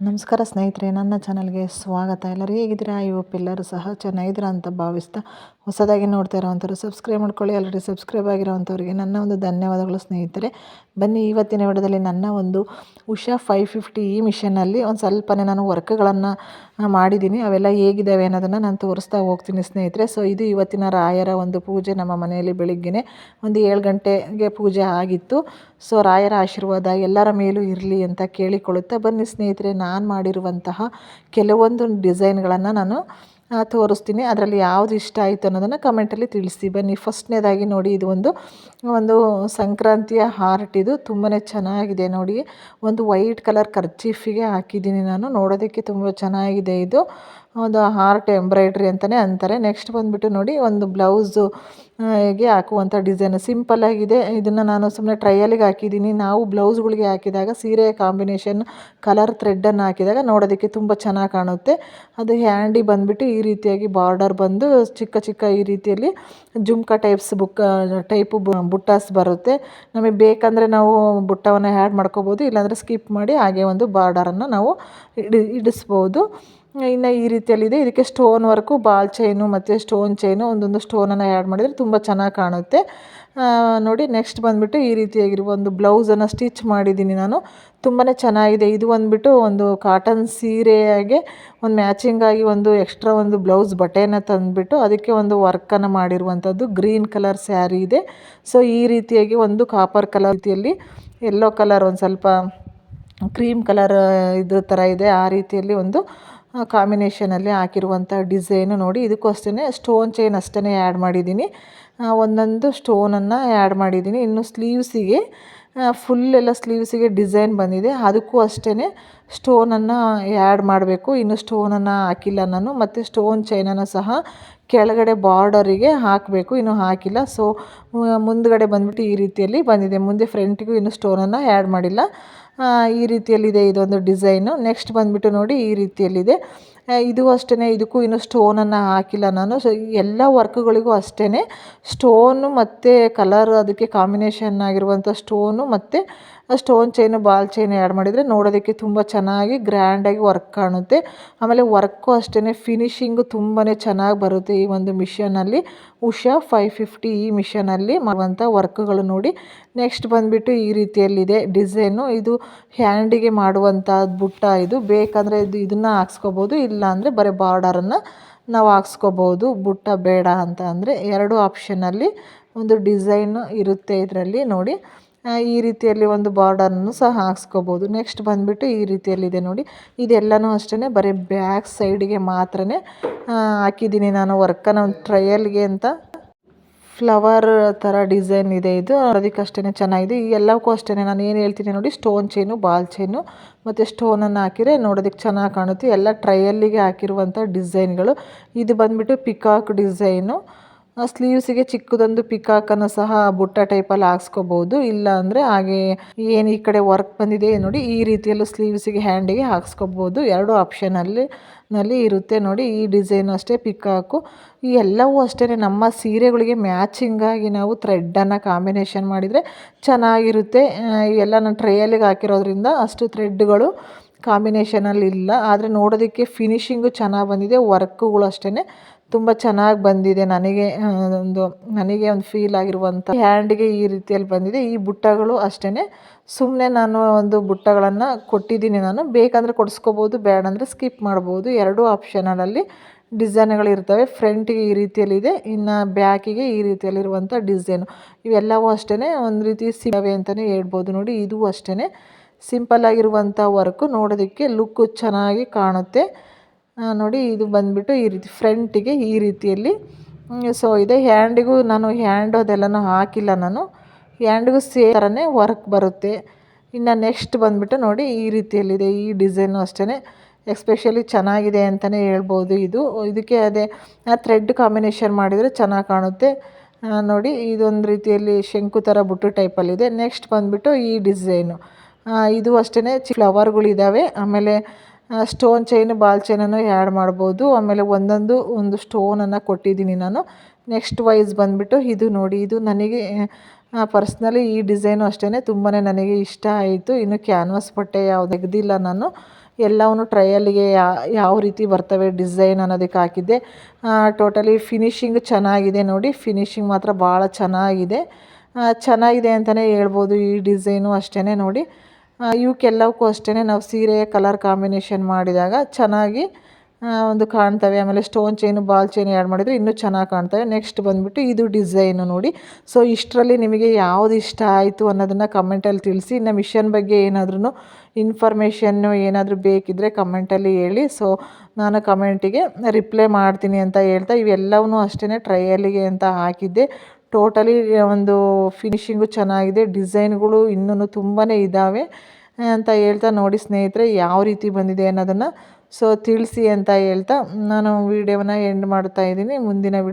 ನಮಸ್ಕಾರ ಸ್ನೇಹಿತರೆ, ನನ್ನ ಚಾನಲ್ಗೆ ಸ್ವಾಗತ. ಎಲ್ಲರೂ ಹೇಗಿದ್ದೀರಾ? ಐ ಹೋಪ್ ಎಲ್ಲರೂ ಸಹ ಚೆನ್ನಾಗಿದ್ದೀರಾ ಅಂತ ಭಾವಿಸ್ತಾ ಹೊಸದಾಗಿ ನೋಡ್ತಾ ಇರೋವಂಥವ್ರು ಸಬ್ಸ್ಕ್ರೈಬ್ ಮಾಡ್ಕೊಳ್ಳಿ. ಆಲ್ರೆಡಿ ಸಬ್ಸ್ಕ್ರೈಬ್ ಆಗಿರೋವಂಥವ್ರಿಗೆ ನನ್ನ ಒಂದು ಧನ್ಯವಾದಗಳು ಸ್ನೇಹಿತರೆ. ಬನ್ನಿ, ಇವತ್ತಿನ ವಿಡದಲ್ಲಿ ನನ್ನ ಒಂದು ಉಷಾ ಫೈವ್ ಫಿಫ್ಟಿ ಈ ಮಿಷನಲ್ಲಿ ಒಂದು ಸ್ವಲ್ಪನೇ ನಾನು ವರ್ಕ್ಗಳನ್ನು ಮಾಡಿದ್ದೀನಿ ಅವೆಲ್ಲ ಹೇಗಿದ್ದಾವೆ ಅನ್ನೋದನ್ನು ನಾನು ತೋರಿಸ್ತಾ ಹೋಗ್ತೀನಿ ಸ್ನೇಹಿತರೆ. ಸೊ ಇದು ಇವತ್ತಿನ ರಾಯರ ಒಂದು ಪೂಜೆ ನಮ್ಮ ಮನೆಯಲ್ಲಿ ಬೆಳಿಗ್ಗೆ ಒಂದು ಏಳು ಗಂಟೆಗೆ ಪೂಜೆ ಆಗಿತ್ತು. ಸೊ ರಾಯರ ಆಶೀರ್ವಾದ ಎಲ್ಲರ ಮೇಲೂ ಇರಲಿ ಅಂತ ಕೇಳಿಕೊಳ್ಳುತ್ತಾ ಬನ್ನಿ ಸ್ನೇಹಿತರೆ. ನಾನು ಮಾಡಿರುವಂತಹ ಕೆಲವೊಂದು ಡಿಸೈನ್ಗಳನ್ನು ನಾನು ತೋರಿಸ್ತೀನಿ. ಅದರಲ್ಲಿ ಯಾವುದು ಇಷ್ಟ ಆಯಿತು ಅನ್ನೋದನ್ನು ಕಮೆಂಟಲ್ಲಿ ತಿಳಿಸಿ. ಬನ್ನಿ, ಫಸ್ಟ್ನೇದಾಗಿ ನೋಡಿ, ಇದು ಒಂದು ಒಂದು ಸಂಕ್ರಾಂತಿಯ ಹಾರ್ಟ್. ಇದು ತುಂಬಾ ಚೆನ್ನಾಗಿದೆ ನೋಡಿ. ಒಂದು ವೈಟ್ ಕಲರ್ ಕರ್ಚೀಫಿಗೆ ಹಾಕಿದ್ದೀನಿ ನಾನು. ನೋಡೋದಕ್ಕೆ ತುಂಬ ಚೆನ್ನಾಗಿದೆ ಇದು. ಒಂದು ಹಾರ್ಟ್ ಎಂಬ್ರಾಯ್ಡ್ರಿ ಅಂತಲೇ ಅಂತಾರೆ. ನೆಕ್ಸ್ಟ್ ಬಂದುಬಿಟ್ಟು ನೋಡಿ, ಒಂದು ಬ್ಲೌಸು ಗೆ ಹಾಕುವಂಥ ಡಿಸೈನ್. ಸಿಂಪಲ್ಲಾಗಿದೆ ಇದನ್ನು ನಾನು ಸುಮ್ಮನೆ ಟ್ರಯಲಿಗೆ ಹಾಕಿದ್ದೀನಿ. ನಾವು ಬ್ಲೌಸ್ಗಳಿಗೆ ಹಾಕಿದಾಗ, ಸೀರೆ ಕಾಂಬಿನೇಷನ್ ಕಲರ್ ಥ್ರೆಡ್ಡನ್ನು ಹಾಕಿದಾಗ ನೋಡೋದಕ್ಕೆ ತುಂಬ ಚೆನ್ನಾಗಿ ಕಾಣುತ್ತೆ. ಅದು ಹ್ಯಾಂಡಿ ಬಂದುಬಿಟ್ಟು ಈ ರೀತಿಯಾಗಿ ಬಾರ್ಡರ್ ಬಂದು ಚಿಕ್ಕ ಚಿಕ್ಕ ಈ ರೀತಿಯಲ್ಲಿ ಜುಮ್ಕಾ ಟೈಪ್ಸ್ ಬುಕ್ ಟೈಪು ಬುಟ್ಟಾಸ್ ಬರುತ್ತೆ. ನಮಗೆ ಬೇಕಂದರೆ ನಾವು ಬುಟ್ಟವನ್ನು ಆ್ಯಡ್ ಮಾಡ್ಕೋಬೋದು. ಇಲ್ಲಾಂದರೆ ಸ್ಕಿಪ್ ಮಾಡಿ ಹಾಗೆ ಒಂದು ಬಾರ್ಡರನ್ನು ನಾವು ಇಡಿ, ಇಡಿಸ್ಬೋದು. ಇನ್ನು ಈ ರೀತಿಯಲ್ಲಿದೆ. ಇದಕ್ಕೆ ಸ್ಟೋನ್ ವರ್ಕು ಬಾಲ್ ಚೈನು ಮತ್ತು ಸ್ಟೋನ್ ಚೈನು ಒಂದೊಂದು ಸ್ಟೋನನ್ನು ಆ್ಯಡ್ ಮಾಡಿದರೆ ತುಂಬ ಚೆನ್ನಾಗಿ ಕಾಣುತ್ತೆ. ನೋಡಿ ನೆಕ್ಸ್ಟ್ ಬಂದುಬಿಟ್ಟು ಈ ರೀತಿಯಾಗಿರುವ ಒಂದು ಬ್ಲೌಸನ್ನು ಸ್ಟಿಚ್ ಮಾಡಿದ್ದೀನಿ ನಾನು. ತುಂಬಾ ಚೆನ್ನಾಗಿದೆ. ಇದು ಬಂದುಬಿಟ್ಟು ಒಂದು ಕಾಟನ್ ಸೀರೆಯಾಗೆ ಒಂದು ಮ್ಯಾಚಿಂಗಾಗಿ ಒಂದು ಎಕ್ಸ್ಟ್ರಾ ಒಂದು ಬ್ಲೌಸ್ ಬಟ್ಟೆನ ತಂದುಬಿಟ್ಟು ಅದಕ್ಕೆ ಒಂದು ವರ್ಕನ್ನು ಮಾಡಿರುವಂಥದ್ದು ಗ್ರೀನ್ ಕಲರ್ ಸ್ಯಾರಿ ಇದೆ. ಸೊ ಈ ರೀತಿಯಾಗಿ ಒಂದು ಕಾಪರ್ ಕಲರ್ ರೀತಿಯಲ್ಲಿ ಎಲ್ಲೋ ಕಲರ್ ಒಂದು ಸ್ವಲ್ಪ ಕ್ರೀಮ್ ಕಲರ್ ಇದ್ರ ಥರ ಇದೆ. ಆ ರೀತಿಯಲ್ಲಿ ಒಂದು ಕಾಂಬಿನೇಷನಲ್ಲಿ ಹಾಕಿರುವಂಥ ಡಿಸೈನು ನೋಡಿ. ಇದಕ್ಕೂ ಸ್ಟೋನ್ ಚೈನ್ ಅಷ್ಟೇ ಆ್ಯಡ್ ಮಾಡಿದ್ದೀನಿ. ಒಂದೊಂದು ಸ್ಟೋನನ್ನು ಆ್ಯಡ್ ಮಾಡಿದ್ದೀನಿ. ಇನ್ನು ಸ್ಲೀವ್ಸಿಗೆ ಫುಲ್ ಎಲ್ಲ ಸ್ಲೀವ್ಸಿಗೆ ಡಿಸೈನ್ ಬಂದಿದೆ. ಅದಕ್ಕೂ ಅಷ್ಟೇ ಸ್ಟೋನನ್ನು ಆ್ಯಡ್ ಮಾಡಬೇಕು. ಇನ್ನು ಸ್ಟೋನನ್ನು ಹಾಕಿಲ್ಲ ನಾನು. ಮತ್ತು ಸ್ಟೋನ್ ಚೈನನ್ನು ಸಹ ಕೆಳಗಡೆ ಬಾರ್ಡರಿಗೆ ಹಾಕಬೇಕು. ಇನ್ನೂ ಹಾಕಿಲ್ಲ. ಸೊ ಮುಂದುಗಡೆ ಬಂದುಬಿಟ್ಟು ಈ ರೀತಿಯಲ್ಲಿ ಬಂದಿದೆ. ಮುಂದೆ ಫ್ರಂಟಿಗೂ ಇನ್ನು ಸ್ಟೋನನ್ನು ಆ್ಯಡ್ ಮಾಡಿಲ್ಲ. ಈ ರೀತಿಯಲ್ಲಿದೆ ಇದೊಂದು ಡಿಸೈನು ನೆಕ್ಸ್ಟ್ ಬಂದುಬಿಟ್ಟು ನೋಡಿ ಈ ರೀತಿಯಲ್ಲಿದೆ. ಇದು ಅಷ್ಟೇ ಇದಕ್ಕೂ ಇನ್ನೂ ಸ್ಟೋನನ್ನು ಹಾಕಿಲ್ಲ ನಾನು. ಸೊ ಎಲ್ಲ ವರ್ಕ್ಗಳಿಗೂ ಅಷ್ಟೇ ಸ್ಟೋನು ಮತ್ತು ಕಲರ್ ಅದಕ್ಕೆ ಕಾಂಬಿನೇಷನ್ ಆಗಿರುವಂಥ ಸ್ಟೋನು ಮತ್ತು stone chain ball chain add ಮಾಡಿದರೆ ನೋಡೋದಕ್ಕೆ ತುಂಬ ಚೆನ್ನಾಗಿ ಗ್ರ್ಯಾಂಡಾಗಿ ವರ್ಕ್ ಕಾಣುತ್ತೆ. ಆಮೇಲೆ ವರ್ಕು ಅಷ್ಟೇ ಫಿನಿಶಿಂಗು ತುಂಬಾ ಚೆನ್ನಾಗಿ ಬರುತ್ತೆ ಈ ಒಂದು ಮಿಷನಲ್ಲಿ ಉಷಾ ಫೈವ್ ಫಿಫ್ಟಿ ಈ ಮಿಷನಲ್ಲಿ ಮಾಡುವಂಥ ವರ್ಕ್ಗಳು ನೋಡಿ. ನೆಕ್ಸ್ಟ್ ಬಂದುಬಿಟ್ಟು ಈ ರೀತಿಯಲ್ಲಿದೆ ಡಿಸೈನು ಇದು ಹ್ಯಾಂಡಿಗೆ ಮಾಡುವಂಥ ಬುಟ್ಟ ಇದು. ಬೇಕಂದರೆ ಇದು ಇದನ್ನು ಹಾಕ್ಸ್ಕೊಬೋದು, ಇಲ್ಲಾಂದರೆ ಬರೀ ಬಾರ್ಡರನ್ನು ನಾವು ಹಾಕ್ಸ್ಕೊಬೋದು. ಬುಟ್ಟ ಬೇಡ ಅಂತ ಅಂದರೆ ಎರಡು ಆಪ್ಷನಲ್ಲಿ ಒಂದು ಡಿಸೈನು ಇರುತ್ತೆ ಇದರಲ್ಲಿ ನೋಡಿ. ಈ ರೀತಿಯಲ್ಲಿ ಒಂದು ಬಾರ್ಡರನ್ನು ಸಹ ಹಾಕ್ಸ್ಕೋಬೋದು. ನೆಕ್ಸ್ಟ್ ಬಂದುಬಿಟ್ಟು ಈ ರೀತಿಯಲ್ಲಿದೆ ನೋಡಿ. ಇದೆಲ್ಲನೂ ಅಷ್ಟೇ ಬರೀ ಬ್ಯಾಕ್ ಸೈಡಿಗೆ ಮಾತ್ರ ಹಾಕಿದ್ದೀನಿ ನಾನು ವರ್ಕನ್ನು ಒಂದು ಟ್ರಯಲ್ಗೆ ಅಂತ. ಫ್ಲವರ್ ಥರ ಡಿಸೈನ್ ಇದೆ ಇದು, ಅದಕ್ಕೆ ಅಷ್ಟೇ ಚೆನ್ನಾಗಿದೆ. ಈ ಎಲ್ಲಕ್ಕೂ ಅಷ್ಟೇ ನಾನು ಏನು ಹೇಳ್ತೀನಿ ನೋಡಿ ಸ್ಟೋನ್ ಚೈನು ಬಾಲ್ ಚೈನು ಮತ್ತು ಸ್ಟೋನನ್ನು ಹಾಕಿದರೆ ನೋಡೋದಕ್ಕೆ ಚೆನ್ನಾಗಿ ಕಾಣುತ್ತೆ. ಎಲ್ಲ ಟ್ರಯಲ್ಲಿಗೆ ಹಾಕಿರುವಂಥ ಡಿಸೈನ್ಗಳು ಇದು ಬಂದುಬಿಟ್ಟು ಪಿಕಾಕ್ ಡಿಸೈನು ಸ್ಲೀವ್ಸಿಗೆ ಚಿಕ್ಕದೊಂದು ಪಿಕಾಕನ್ನು ಸಹ ಬುಟ್ಟ ಟೈಪಲ್ಲಿ ಹಾಕ್ಸ್ಕೋಬೋದು. ಇಲ್ಲ ಅಂದರೆ ಹಾಗೆ ಏನು ಈ ಕಡೆ ವರ್ಕ್ ಬಂದಿದೆ ನೋಡಿ, ಈ ರೀತಿಯಲ್ಲೂ ಸ್ಲೀವ್ಸಿಗೆ ಹ್ಯಾಂಡಿಗೆ ಹಾಕ್ಸ್ಕೊಬೋದು. ಎರಡು ಆಪ್ಷನಲ್ಲಿ ನಲ್ಲಿ ಇರುತ್ತೆ ನೋಡಿ, ಈ ಡಿಸೈನು ಅಷ್ಟೇ, ಪಿಕಾಕು. ಈ ಎಲ್ಲವೂ ಅಷ್ಟೇ ನಮ್ಮ ಸೀರೆಗಳಿಗೆ ಮ್ಯಾಚಿಂಗಾಗಿ ನಾವು ಥ್ರೆಡ್ಡನ್ನು ಕಾಂಬಿನೇಷನ್ ಮಾಡಿದರೆ ಚೆನ್ನಾಗಿರುತ್ತೆ. ಎಲ್ಲ ನಾನು ಟ್ರೇಯಲಿಗೆ ಹಾಕಿರೋದ್ರಿಂದ ಅಷ್ಟು ಥ್ರೆಡ್ಗಳು ಕಾಂಬಿನೇಷನಲ್ಲಿ ಇಲ್ಲ. ಆದರೆ ನೋಡೋದಕ್ಕೆ ಫಿನಿಶಿಂಗು ಚೆನ್ನಾಗಿ ಬಂದಿದೆ ವರ್ಕ್ಗಳು ಅಷ್ಟೇ ತುಂಬ ಚೆನ್ನಾಗಿ ಬಂದಿದೆ. ನನಗೆ ಒಂದು ನನಗೆ ಒಂದು ಫೀಲ್ ಆಗಿರುವಂಥ ಹ್ಯಾಂಡಿಗೆ ಈ ರೀತಿಯಲ್ಲಿ ಬಂದಿದೆ. ಈ ಬುಟ್ಟಗಳು ಅಷ್ಟೇ ಸುಮ್ಮನೆ ನಾನು ಒಂದು ಬುಟ್ಟಗಳನ್ನು ಕೊಟ್ಟಿದ್ದೀನಿ ನಾನು. ಬೇಕಂದರೆ ಕೊಡಿಸ್ಕೋಬೋದು ಬೇಡ ಅಂದರೆ ಸ್ಕಿಪ್ ಮಾಡ್ಬೋದು. ಎರಡೂ ಡಿಸೈನ್ಗಳು ಡಿಸೈನ್ಗಳಿರ್ತವೆ ಫ್ರಂಟಿಗೆ ಈ ರೀತಿಯಲ್ಲಿದೆ. ಇನ್ನು ಬ್ಯಾಕಿಗೆ ಈ ರೀತಿಯಲ್ಲಿರುವಂಥ ಡಿಸೈನು ಇವೆಲ್ಲವೂ ಅಷ್ಟೇ ಒಂದು ರೀತಿ ಸಿಗವೆ ಅಂತಲೇ ಹೇಳ್ಬೋದು ನೋಡಿ. ಇದು ಅಷ್ಟೇ ಸಿಂಪಲ್ಲಾಗಿರುವಂಥ ವರ್ಕು ನೋಡೋದಕ್ಕೆ ಲುಕ್ಕು ಚೆನ್ನಾಗಿ ಕಾಣುತ್ತೆ. ನೋಡಿ ಇದು ಬಂದುಬಿಟ್ಟು ಈ ರೀತಿ ಫ್ರಂಟಿಗೆ ಈ ರೀತಿಯಲ್ಲಿ. ಸೊ ಇದೆ. ಹ್ಯಾಂಡಿಗೂ ನಾನು ಹ್ಯಾಂಡು ಅದೆಲ್ಲನೂ ಹಾಕಿಲ್ಲ ನಾನು. ಹ್ಯಾಂಡಿಗೂ ಸೇ ಥರನೇ ವರ್ಕ್ ಬರುತ್ತೆ. ಇನ್ನು ನೆಕ್ಸ್ಟ್ ಬಂದುಬಿಟ್ಟು ನೋಡಿ ಈ ರೀತಿಯಲ್ಲಿದೆ. ಈ ಡಿಸೈನು ಅಷ್ಟೇ ಎಸ್ಪೆಷಲಿ ಚೆನ್ನಾಗಿದೆ ಅಂತಲೇ ಹೇಳ್ಬೋದು ಇದು. ಇದಕ್ಕೆ ಅದೇ ಥ್ರೆಡ್ ಕಾಂಬಿನೇಷನ್ ಮಾಡಿದರೆ ಚೆನ್ನಾಗಿ ಕಾಣುತ್ತೆ. ನೋಡಿ ಇದೊಂದು ರೀತಿಯಲ್ಲಿ ಶಂಕು ಥರ ಬುಟ್ಟು ಟೈಪಲ್ಲಿದೆ. ನೆಕ್ಸ್ಟ್ ಬಂದುಬಿಟ್ಟು ಈ ಡಿಸೈನು. ಇದು ಅಷ್ಟೇ ಫ್ಲವರ್ಗಳಿದ್ದಾವೆ ಆಮೇಲೆ ಸ್ಟೋನ್ ಚೈನು ಬಾಲ್ ಚೈನನ್ನು ಆ್ಯಡ್ ಮಾಡ್ಬೋದು. ಆಮೇಲೆ ಒಂದೊಂದು, ಒಂದು ಸ್ಟೋನನ್ನು ಕೊಟ್ಟಿದ್ದೀನಿ ನಾನು. ನೆಕ್ಸ್ಟ್ ವೈಸ್ ಬಂದುಬಿಟ್ಟು ಇದು ನೋಡಿ, ಇದು ನನಗೆ ಪರ್ಸ್ನಲಿ ಈ ಡಿಸೈನು ಅಷ್ಟೇ ತುಂಬಾ ನನಗೆ ಇಷ್ಟ ಆಯಿತು. ಇನ್ನು ಕ್ಯಾನ್ವಾಸ್ ಬಟ್ಟೆ ಯಾವ್ದು ತೆಗೆದಿಲ್ಲ ನಾನು. ಎಲ್ಲವನ್ನು ಟ್ರಯಲಿಗೆ ಯಾವ ರೀತಿ ಬರ್ತವೆ ಡಿಸೈನ್ ಅನ್ನೋದಕ್ಕೆ ಹಾಕಿದ್ದೆ. ಟೋಟಲಿ ಫಿನಿಶಿಂಗ್ ಚೆನ್ನಾಗಿದೆ ನೋಡಿ. ಫಿನಿಶಿಂಗ್ ಮಾತ್ರ ಭಾಳ ಚೆನ್ನಾಗಿದೆ. ಚೆನ್ನಾಗಿದೆ ಅಂತಲೇ ಹೇಳ್ಬೋದು ಈ ಡಿಸೈನು ಅಷ್ಟೇ ನೋಡಿ. ಇವಕ್ಕೆಲ್ಲವಕ್ಕೂ ಅಷ್ಟೇ ನಾವು ಸೀರೆಯ ಕಲರ್ ಕಾಂಬಿನೇಷನ್ ಮಾಡಿದಾಗ ಚೆನ್ನಾಗಿ ಒಂದು ಕಾಣ್ತವೆ. ಆಮೇಲೆ stone chain ball chain add ಮಾಡಿದರೆ ಇನ್ನೂ ಚೆನ್ನಾಗಿ ಕಾಣ್ತವೆ. ನೆಕ್ಸ್ಟ್ ಬಂದುಬಿಟ್ಟು ಇದು ಡಿಸೈನು ನೋಡಿ. ಸೊ ಇಷ್ಟರಲ್ಲಿ ನಿಮಗೆ ಯಾವುದು ಇಷ್ಟ ಆಯಿತು ಅನ್ನೋದನ್ನು ಕಮೆಂಟಲ್ಲಿ ತಿಳಿಸಿ. ಇನ್ನು ಮಿಷನ್ ಬಗ್ಗೆ ಏನಾದ್ರೂ ಇನ್ಫಾರ್ಮೇಷನ್ನು ಏನಾದರೂ ಬೇಕಿದ್ದರೆ ಕಮೆಂಟಲ್ಲಿ ಹೇಳಿ. ಸೊ ನಾನು ಕಮೆಂಟಿಗೆ ರಿಪ್ಲೈ ಮಾಡ್ತೀನಿ ಅಂತ ಹೇಳ್ತಾ ಇವೆಲ್ಲವೂ ಅಷ್ಟೇ ಟ್ರಯಲಿಗೆ ಅಂತ ಹಾಕಿದ್ದೆ. ಟೋಟಲಿ ಒಂದು ಫಿನಿಶಿಂಗು ಚೆನ್ನಾಗಿದೆ. ಡಿಸೈನ್ಗಳು ಇನ್ನೂ ತುಂಬಾ ಇದ್ದಾವೆ ಅಂತ ಹೇಳ್ತಾ ನೋಡಿ ಸ್ನೇಹಿತರೆ, ಯಾವ ರೀತಿ ಬಂದಿದೆ ಅನ್ನೋದನ್ನು. ಸೊ, ತಿಳಿಸಿ ಅಂತ ಹೇಳ್ತಾ ನಾನು ವಿಡಿಯೋನ ಎಂಡ್ ಮಾಡ್ತಾ ಇದ್ದೀನಿ. ಮುಂದಿನ ವಿಡ್